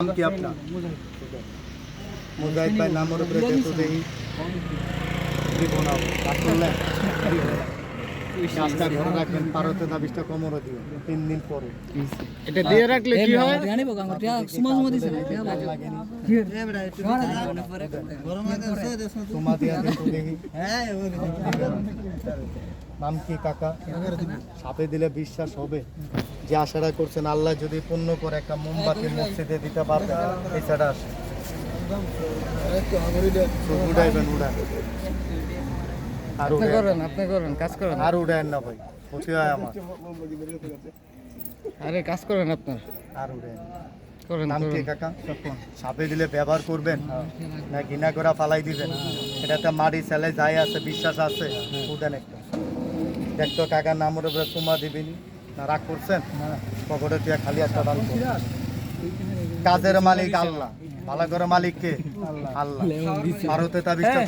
নাম কি আপনার? মুজাহিদ ভাই নামের উপরে যেহেতু দেখি দিব না আসল না? কাজটা ঘরে রাখবেন পারতে দাবিসটা কমরও দিও তিন দিন পরে। এটা দিয়ে রাখলে কি হয়? তোমা দিয়া কিন্তু দেখি। নাম কি কাকা? সাপে দিলে বিশ্বাস হবে। যে আশাটা করছেন আল্লাহ যদি পূর্ণ করে একটা মোমবাতি মসজিদে দিতে পারবে এছাড়া আসে আর আপনি করেন আপনি করেন কাজ করেন। আর না ভাই ক্ষতি হয় আমার। আরে কাজ করেন আপনার। আর উড়াইন। করেন নাম কি কাকা? সাপে দিলে ব্যবহার করবেন? না ঘৃণা করে ফালাই দিবেন? এটাতে মাটি ছেলে যাই আছে বিশ্বাস আছে? উঠেন একটা। দেখতো কাকার নামের উপরে তোমা দিবিনি। না রাগ করছেন? পকেটে খালি একটা দান কাজের মালিক আল্লাহ। ভালো করে মালিক কে? আল্লাহ। ভারতে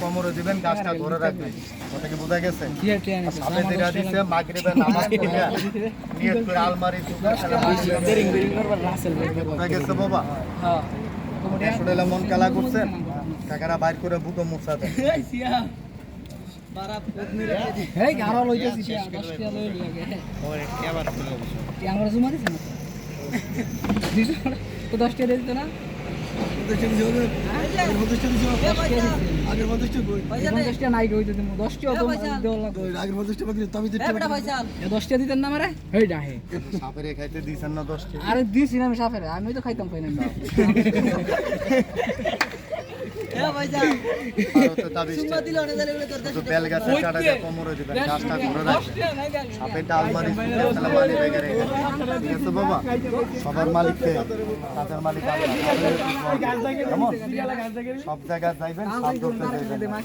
কমরে দিবেন কাজটা ধরে রাখবেন। ওটা কি বোঝা গেছে? দিরা দিছে মাগরিবের নামাজ নিয়ত করে আলমারি বোঝা গেছে বাবা? শুনে মন খেলা করছেন? বাইর করে বুটো মুছা দেন। দশটা দিয়ে দিত না? দিতেন না সাপের না? দশটি আরে দিছি না আমি সাফের আমি তো খাইতাম না বাবা? সবার মালিক কাজের মালিক কেমন? সব জায়গায় যাইবেন সব ধরতে যাইবেন।